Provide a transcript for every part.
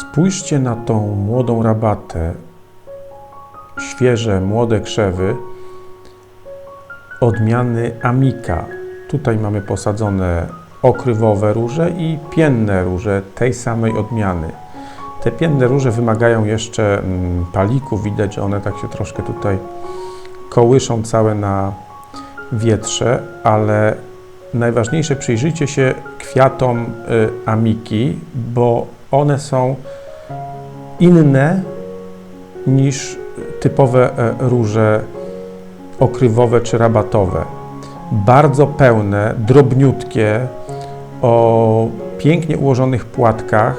Spójrzcie na tą młodą rabatę, świeże, młode krzewy odmiany Amika. Tutaj mamy posadzone okrywowe róże i pienne róże tej samej odmiany. Te pienne róże wymagają jeszcze mm, paliku, widać, że one tak się troszkę tutaj kołyszą całe na wietrze, ale najważniejsze przyjrzyjcie się kwiatom y, amiki, bo one są inne niż typowe e, róże okrywowe czy rabatowe. Bardzo pełne, drobniutkie, o pięknie ułożonych płatkach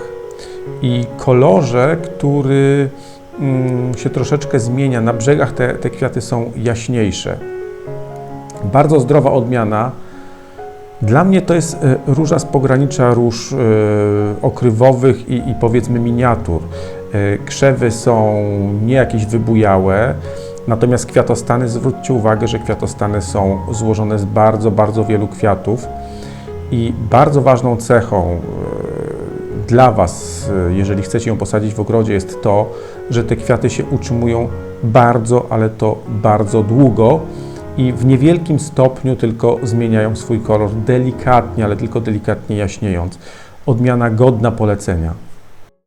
i kolorze, który mm, się troszeczkę zmienia. Na brzegach te, te kwiaty są jaśniejsze. Bardzo zdrowa odmiana. Dla mnie to jest e, róża z pogranicza róż e, okrywowych i, i powiedzmy miniatur. E, Krzewy są nie jakieś wybujałe, natomiast kwiatostany, zwróćcie uwagę, że kwiatostany są złożone z bardzo, bardzo wielu kwiatów i bardzo ważną cechą dla Was, jeżeli chcecie ją posadzić w ogrodzie, jest to, że te kwiaty się utrzymują bardzo, ale to bardzo długo i w niewielkim stopniu tylko zmieniają swój kolor delikatnie, ale tylko delikatnie jaśniejąc. Odmiana godna polecenia.